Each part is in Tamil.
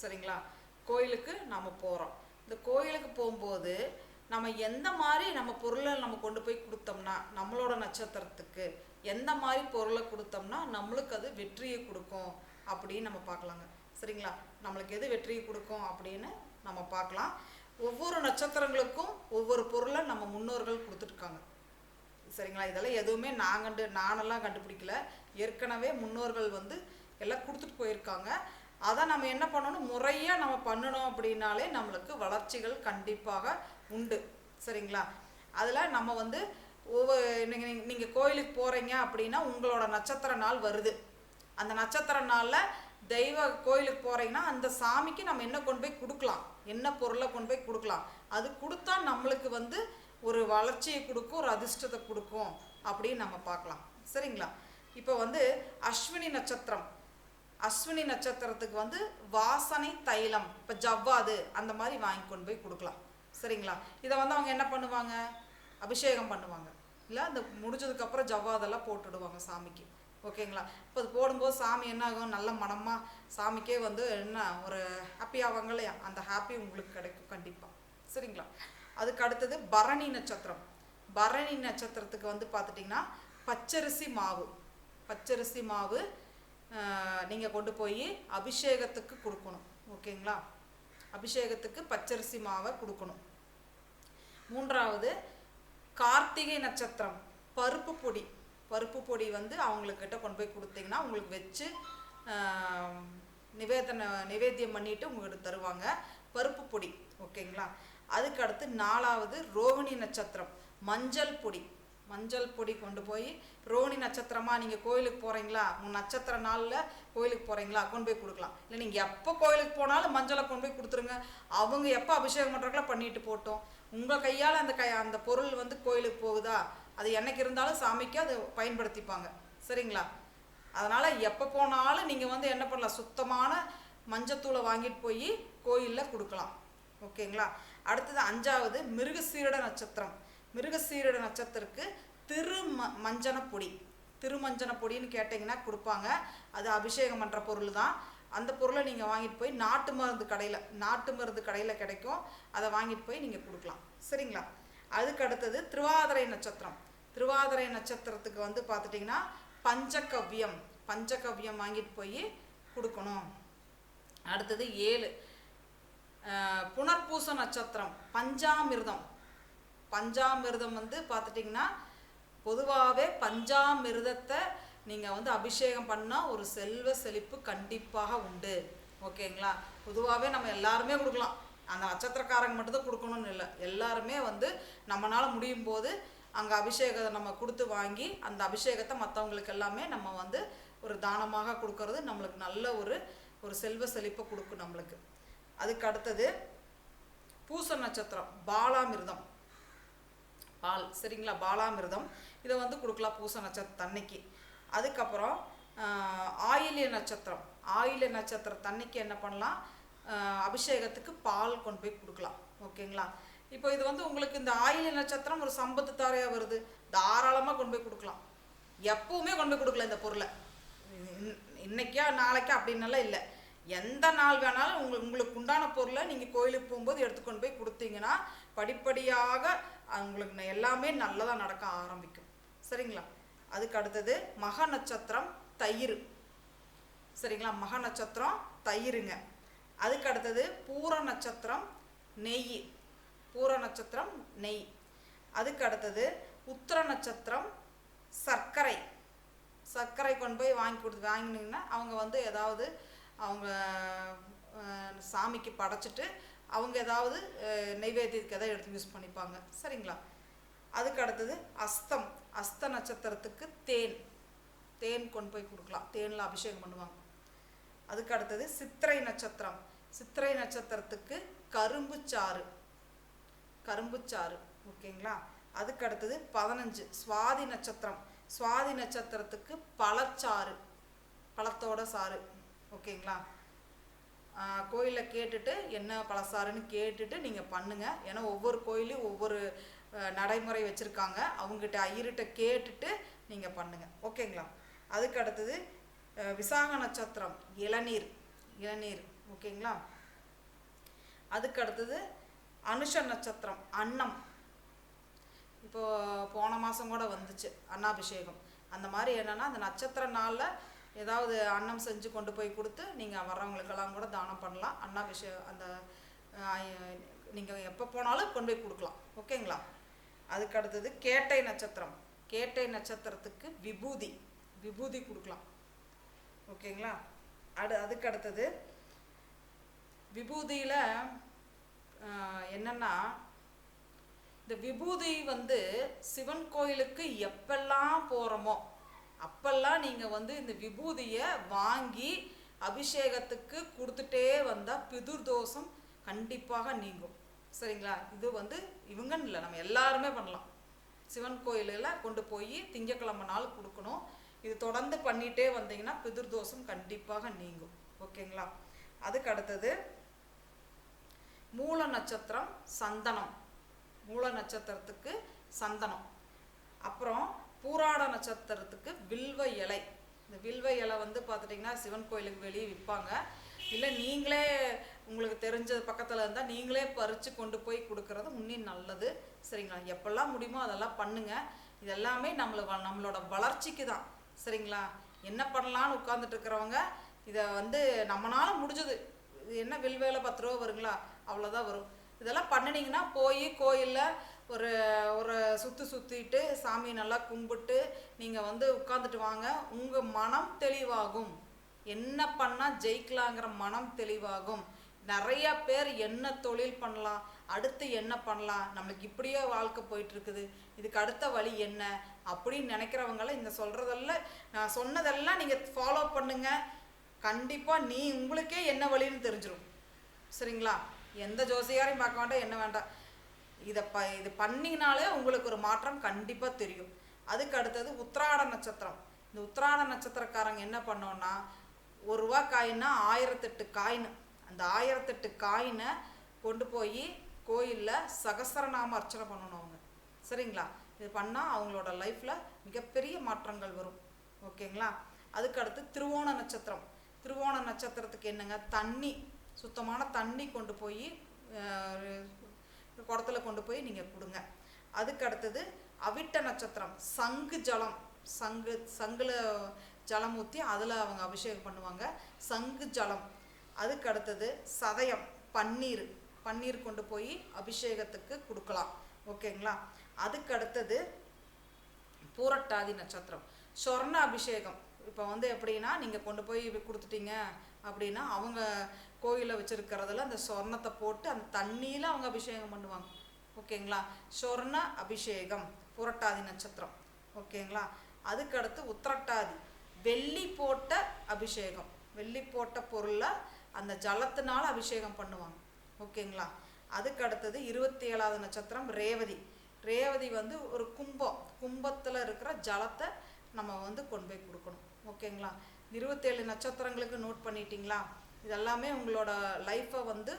சரிங்களா? கோயிலுக்கு நம்ம போகிறோம் இந்த கோயிலுக்கு போகும்போது நம்ம எந்த மாதிரி நம்ம பொருளை நம்ம கொண்டு போய் கொடுத்தோம்னா நம்மளோட நட்சத்திரத்துக்கு எந்த மாதிரி பொருளை கொடுத்தோம்னா நம்மளுக்கு அது வெற்றியை கொடுக்கும் அப்படின்னு நம்ம பார்க்கலாங்க. சரிங்களா? நம்மளுக்கு எது வெற்றியை கொடுக்கும் அப்படின்னு நம்ம பார்க்கலாம். ஒவ்வொரு நட்சத்திரங்களுக்கும் ஒவ்வொரு பொருளை நம்ம முன்னோர்கள் கொடுத்துருக்காங்க. சரிங்களா? இதெல்லாம் எதுவுமே நான் கண்டு நானெல்லாம் கண்டுபிடிக்கல. ஏற்கனவே முன்னோர்கள் வந்து எல்லாம் கொடுத்துட்டு போயிருக்காங்க. அதை நம்ம என்ன பண்ணணும்? முறையாக நம்ம பண்ணணும் அப்படின்னாலே நம்மளுக்கு வளர்ச்சிகள் கண்டிப்பாக உண்டு. சரிங்களா? அதில் நம்ம வந்து ஒவ்வொரு நீங்கள் நீங்கள் கோயிலுக்கு போகிறீங்க அப்படின்னா உங்களோட நட்சத்திர நாள் வருது. அந்த நட்சத்திர நாளில் தெய்வ கோயிலுக்கு போகிறீங்கன்னா அந்த சாமிக்கு நம்ம என்ன கொண்டு போய் கொடுக்கலாம்? என்ன பொருளை கொண்டு போய் கொடுக்கலாம்? அது கொடுத்தா நம்மளுக்கு வந்து ஒரு வளர்ச்சியை கொடுக்கும் ஒரு அதிர்ஷ்டத்தை கொடுக்கும் அப்படின்னு நம்ம பார்க்கலாம். சரிங்களா? இப்போ வந்து அஸ்வினி நட்சத்திரம். அஸ்வினி நட்சத்திரத்துக்கு வந்து வாசனை தைலம் இப்போ ஜவ்வாது அந்த மாதிரி வாங்கி கொண்டு போய் கொடுக்கலாம். சரிங்களா? இதை வந்து அவங்க என்ன பண்ணுவாங்க? அபிஷேகம் பண்ணுவாங்க. இல்லை அந்த முடிஞ்சதுக்கப்புறம் ஜவ்வாதெல்லாம் போட்டுடுவாங்க சாமிக்கு. ஓகேங்களா? இப்போ அது போடும்போது சாமி என்ன ஆகும்? நல்ல மனமாக சாமிக்கே வந்து என்ன ஒரு ஹாப்பி ஆவாங்க இல்லையா? அந்த ஹாப்பி உங்களுக்கு கிடைக்கும் கண்டிப்பாக சரிங்களா? அதுக்கு அடுத்தது பரணி நட்சத்திரம். பரணி நட்சத்திரத்துக்கு வந்து பார்த்துட்டிங்கன்னா பச்சரிசி மாவு. பச்சரிசி மாவு நீங்கள் கொண்டு போய் அபிஷேகத்துக்கு கொடுக்கணும். ஓகேங்களா? அபிஷேகத்துக்கு பச்சரிசி மாவை கொடுக்கணும். மூன்றாவது கார்த்திகை நட்சத்திரம் பருப்பு பொடி. பருப்பு பொடி வந்து அவங்களுக்கிட்ட கொண்டு போய் கொடுத்தீங்கன்னா உங்களுக்கு வச்சு நிவேதனை நிவேதன நிவேத்தியம் பண்ணிட்டு உங்களுக்கு தருவாங்க பருப்பு பொடி. ஓகேங்களா? அதுக்கு அடுத்து நாலாவது ரோகிணி நட்சத்திரம் மஞ்சள் பொடி. மஞ்சள் பொடி கொண்டு போய் ரோனி நட்சத்திரமா நீங்கள் கோயிலுக்கு போகிறீங்களா உங்கள் நட்சத்திர நாளில் கோயிலுக்கு போகிறீங்களா கொண்டு போய் கொடுக்கலாம். இல்லை நீங்கள் எப்போ கோயிலுக்கு போனாலும் மஞ்சளை கொண்டு போய் கொடுத்துருங்க. அவங்க எப்போ அபிஷேகம் பண்ணுறாங்களோ பண்ணிட்டு போட்டோம். உங்கள் கையால் அந்த கை அந்த பொருள் வந்து கோயிலுக்கு போகுதா? அது என்னைக்கு இருந்தாலும் சாமிக்கு அதை பயன்படுத்திப்பாங்க. சரிங்களா? அதனால் எப்போ போனாலும் நீங்கள் வந்து என்ன பண்ணலாம்? சுத்தமான மஞ்சத்தூளை வாங்கிட்டு போய் கோயிலில் கொடுக்கலாம். ஓகேங்களா? அடுத்தது அஞ்சாவது மிருகசீரட நட்சத்திரம். மிருகசீரட நட்சத்திரத்துக்கு திரு ம மஞ்சன பொடி திருமஞ்சன பொடின்னு கேட்டிங்கன்னா கொடுப்பாங்க. அது அபிஷேகம் பண்ணுற பொருள் தான் அந்த பொருளை நீங்கள் வாங்கிட்டு போய் நாட்டு மருந்து கடையில் நாட்டு மருந்து கடையில் கிடைக்கும். அதை வாங்கிட்டு போய் நீங்கள் கொடுக்கலாம். சரிங்களா? அதுக்கு அடுத்தது திருவாதிரை நட்சத்திரம். திருவாதிரை நட்சத்திரத்துக்கு வந்து பார்த்துட்டிங்கன்னா பஞ்சகவ்யம் பஞ்சகவ்யம் வாங்கிட்டு போய் கொடுக்கணும். அடுத்தது ஏழு. புனர்பூச நட்சத்திரம் பஞ்சாமிர்தம். பஞ்சாமிர்தம் வந்து பார்த்துட்டிங்கன்னா பொதுவாகவே பஞ்சாமிர்தத்தை நீங்கள் வந்து அபிஷேகம் பண்ணால் ஒரு செல்வ செழிப்பு கண்டிப்பாக உண்டு. ஓகேங்களா? பொதுவாகவே நம்ம எல்லாருமே கொடுக்கலாம். அந்த நட்சத்திரக்காரங்க மட்டும்தான் கொடுக்கணும்னு இல்லை. எல்லாருமே வந்து நம்மளால் முடியும் போது அங்கே அபிஷேகத்தை நம்ம கொடுத்து வாங்கி அந்த அபிஷேகத்தை மற்றவங்களுக்கு எல்லாமே நம்ம வந்து ஒரு தானமாக கொடுக்கறது நம்மளுக்கு நல்ல ஒரு ஒரு செல்வ செழிப்பை கொடுக்கும் நம்மளுக்கு. அதுக்கு அடுத்தது பூச நட்சத்திரம் பாலாமிர்தம். பால் சரிங்களா? பாலாமிர்தம். இதை வந்து கொடுக்கலாம் பூச நட்சத்திரம் தன்னைக்கு அதுக்கப்புறம் ஆயில்ய நட்சத்திரம். ஆயில்ய நட்சத்திரம் தன்னைக்கு என்ன பண்ணலாம்? அபிஷேகத்துக்கு பால் கொண்டு போய் கொடுக்கலாம். ஓகேங்களா? இப்போ இது வந்து உங்களுக்கு இந்த ஆயில்ய நட்சத்திரம் ஒரு சம்பத்து தாரையாக வருது. தாராளமாக கொண்டு போய் கொடுக்கலாம். எப்பவுமே கொண்டு போய் கொடுக்கல இந்த பொருளை. இன்- இன்னைக்கா நாளைக்கா அப்படின்னலாம் இல்லை. எந்த நாள் வேணாலும் உங்களுக்கு உங்களுக்கு உண்டான பொருளை நீங்கள் கோயிலுக்கு போகும்போது எடுத்துக்கொண்டு போய் கொடுத்தீங்கன்னா படிப்படியாக அவங்களுக்கு உங்களுக்கு ந- எல்லாமே நல்லதாக நடக்க ஆரம்பிக்கும். சரிங்களா? அதுக்கு அடுத்தது மக நட்சத்திரம் தயிர். சரிங்களா? மக நட்சத்திரம் தயிருங்க. அதுக்கு அடுத்தது பூர நட்சத்திரம் நெய். பூர நட்சத்திரம் நெய். அதுக்கு அடுத்தது உத்திர நட்சத்திரம் சர்க்கரை. சர்க்கரை கொண்டு போய் வாங்கி கொடுத்து வாங்கினீங்கன்னா அவங்க வந்து ஏதாவது அவங்க சாமிக்கு படைச்சிட்டு அவங்க ஏதாவது நைவேத்தியத்துக்கு எதாவது எடுத்து யூஸ் பண்ணிப்பாங்க. சரிங்களா? அதுக்கு அடுத்தது அஸ்தம். அஸ்த நட்சத்திரத்துக்கு தேன். தேன் கொண்டு போய் கொடுக்கலாம். தேனில் அபிஷேகம் பண்ணுவாங்க. அதுக்கு அடுத்தது சித்திரை நட்சத்திரம். சித்திரை நட்சத்திரத்துக்கு கரும்புச்சாறு கரும்புச்சாறு ஓகேங்களா? அதுக்கு அடுத்தது பதினஞ்சு. சுவாதி நட்சத்திரம். சுவாதி நட்சத்திரத்துக்கு பழச்சாறு. பழத்தோட சாறு. ஓகேங்களா? கோயிலில் கேட்டுட்டு என்ன பழசாருன்னு கேட்டுட்டு நீங்கள் பண்ணுங்கள் ஏன்னா ஒவ்வொரு கோயிலையும் ஒவ்வொரு நடைமுறை வச்சுருக்காங்க. அவங்ககிட்ட ஐயர்கிட்ட கேட்டுட்டு நீங்கள் பண்ணுங்கள் ஓகேங்களா? அதுக்கு அடுத்தது விசாக நட்சத்திரம் இளநீர் இளநீர். ஓகேங்களா? அதுக்கு அடுத்தது அனுஷ நட்சத்திரம் அன்னம். இப்போது போன மாதம் கூட வந்துச்சு அன்னாபிஷேகம். அந்த மாதிரி என்னென்னா அந்த நட்சத்திர நாளில் ஏதாவது அன்னம் செஞ்சு கொண்டு போய் கொடுத்து நீங்கள் வர்றவங்களுக்கெல்லாம் கூட தானம் பண்ணலாம். அன்னாபிஷேகம் அந்த நீங்கள் எப்போ போனாலும் கொண்டு போய் கொடுக்கலாம். ஓகேங்களா? அதுக்கு அடுத்தது கேட்டை நட்சத்திரம். கேட்டை நட்சத்திரத்துக்கு விபூதி விபூதி கொடுக்கலாம். ஓகேங்களா? அடு அதுக்கு அடுத்தது விபூதியில் என்னென்னா இந்த விபூதி வந்து சிவன் கோயிலுக்கு எப்பெல்லாம் போகிறோமோ அப்பெல்லாம் நீங்கள் வந்து இந்த விபூதியை வாங்கி அபிஷேகத்துக்கு கொடுத்துட்டே வந்தால் பிதுர் தோஷம் கண்டிப்பாக நீங்கும். சரிங்களா? இது வந்து இவங்கன்னு இல்லை நம்ம எல்லாருமே பண்ணலாம். சிவன் கோயிலில் கொண்டு போய் திங்கக்கிழமை நாள் கொடுக்கணும். இது தொடர்ந்து பண்ணிகிட்டே வந்தீங்கன்னா பிதுர் தோஷம் கண்டிப்பாக நீங்கும். ஓகேங்களா? அதுக்கு அடுத்தது மூல நட்சத்திரம் சந்தனம். மூல நட்சத்திரத்துக்கு சந்தனம். அப்புறம் பூராட நட்சத்திரத்துக்கு வில்வ இலை. இந்த வில்வ இலை வந்து பார்த்துட்டிங்கன்னா சிவன் கோயிலுக்கு வெளியே விற்பாங்க. இல்லை நீங்களே உங்களுக்கு தெரிஞ்ச பக்கத்தில் இருந்தால் நீங்களே பறித்து கொண்டு போய் கொடுக்கறது முன்னே நல்லது. சரிங்களா? எப்பெல்லாம் முடியுமோ அதெல்லாம் பண்ணுங்கள் இது எல்லாமே நம்மள வ- நம்மளோட வளர்ச்சிக்கு தான். சரிங்களா? என்ன பண்ணலான்னு உட்காந்துட்டு இருக்கிறவங்க இதை வந்து நம்மளால முடிஞ்சது. இது என்ன வில்வேலை பத்து ரூபா வருங்களா? அவ்வளோதான் வரும். இதெல்லாம் பண்ணினீங்கன்னா போய் கோயிலில் ஒரு ஒரு சுற்று சுற்றிட்டு சாமியை நல்லா கும்பிட்டு நீங்கள் வந்து உட்காந்துட்டு வாங்க. உங்கள் மனம் தெளிவாகும். என்ன பண்ணால் ஜெயிக்கலாங்கிற மனம் தெளிவாகும். நிறைய பேர் என்ன தொழில் பண்ணலாம் அடுத்து என்ன பண்ணலாம் நம்மளுக்கு இப்படியே வாழ்க்கை போயிட்டுருக்குது. இதுக்கு அடுத்த வழி என்ன? அப்படின்னு நினைக்கிறவங்கள இந்த சொல்கிறதெல்லாம் நான் சொன்னதெல்லாம் நீங்கள் ஃபாலோ பண்ணுங்க. கண்டிப்பாக நீ உங்களுக்கே என்ன வழின்னு தெரிஞ்சிடும் சரிங்களா? எந்த ஜோசியாரையும் பார்க்க வேண்டாம் என்ன வேண்டாம். இதை ப இது பண்ணினாலே உங்களுக்கு ஒரு மாற்றம் கண்டிப்பாக தெரியும். அதுக்கு அடுத்தது உத்திராட நட்சத்திரம். இந்த உத்திராட நட்சத்திரக்காரங்க என்ன பண்ணோன்னா ஒரு ரூபா காயின்னா ஆயிரத்தெட்டு காயின். அந்த ஆயிரத்தெட்டு காயினை கொண்டு போய் கோயிலில் சகசரநாம அர்ச்சனை பண்ணணும் அவங்க. சரிங்களா? இது பண்ணால் அவங்களோட லைஃப்பில் மிகப்பெரிய மாற்றங்கள் வரும். ஓகேங்களா? அதுக்கடுத்து திருவோண நட்சத்திரம். திருவோண நட்சத்திரத்துக்கு என்னங்க? தண்ணி. சுத்தமான தண்ணி கொண்டு போய் குடத்துல கொண்டு போய் நீங்கள் கொடுங்க. அதுக்கு அடுத்தது அவிட்ட நட்சத்திரம் சங்கு ஜலம் சங்கு சங்கில் ஜலம் ஊற்றி அதில் அவங்க அபிஷேகம் பண்ணுவாங்க. சங்கு ஜலம். அதுக்கு அடுத்தது சதயம் பன்னீர். பன்னீர் கொண்டு போய் அபிஷேகத்துக்கு கொடுக்கலாம். ஓகேங்களா? அதுக்கு அடுத்தது பூரட்டாதி நட்சத்திரம். சொர்ண அபிஷேகம். இப்போ வந்து எப்படின்னா நீங்கள் கொண்டு போய் கொடுத்துட்டீங்க அப்படின்னா அவங்க கோயிலில் வச்சுருக்கிறதுல அந்த சொர்ணத்தை போட்டு அந்த தண்ணியில் அவங்க அபிஷேகம் பண்ணுவாங்க. ஓகேங்களா? சொர்ண அபிஷேகம் புரட்டாதி நட்சத்திரம். ஓகேங்களா? அதுக்கடுத்து உத்திரட்டாதி வெள்ளி போட்ட அபிஷேகம். வெள்ளி போட்ட பொருளை அந்த ஜலத்தினால அபிஷேகம் பண்ணுவாங்க. ஓகேங்களா? அதுக்கு அடுத்தது இருபத்தி ஏழாவது நட்சத்திரம் ரேவதி. ரேவதி வந்து ஒரு கும்பம். கும்பத்தில் இருக்கிற ஜலத்தை நம்ம வந்து கொண்டு போய் கொடுக்கணும். ஓகேங்களா? இருபத்தேழு நட்சத்திரங்களுக்கு நோட் பண்ணிட்டீங்களா? இதெல்லாமே உங்களோட லைஃப்பை வந்து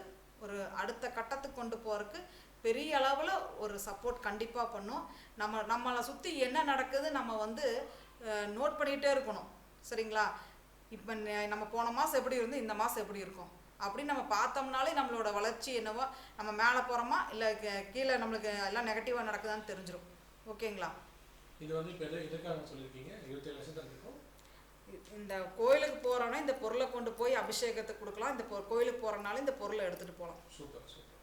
ஒரு அடுத்த கட்டத்துக்கு கொண்டு போகிறதுக்கு பெரிய அளவில் ஒரு சப்போர்ட் கண்டிப்பாக பண்ணும். நம்ம நம்மளை சுற்றி என்ன நடக்குது நம்ம வந்து நோட் பண்ணிகிட்டே இருக்கணும். சரிங்களா? இப்போ நம்ம போன மாதம் எப்படி இருந்து இந்த மாதம் எப்படி இருக்கும்? அப்படின்னு நம்ம பார்த்தோம்னாலே நம்மளோட வளர்ச்சி என்னவோ நம்ம மேலே போகிறோமா இல்லை கீழே நம்மளுக்கு எல்லாம் நெகட்டிவாக நடக்குதான்னு தெரிஞ்சிடும் ஓகேங்களா? இது வந்து இப்போ எதுக்காக சொல்லியிருக்கீங்க? இருபத்தேழு லட்சத்துக்கு இருக்கும் இந்த கோயிலுக்கு போகிறோன்னா இந்த பொருளை கொண்டு போய் அபிஷேகத்துக்கு கொடுக்கலாம். இந்த கோயிலுக்கு போகிறனால இந்த பொருளை எடுத்துகிட்டு போகலாம் சூப்பர் சூப்பர்.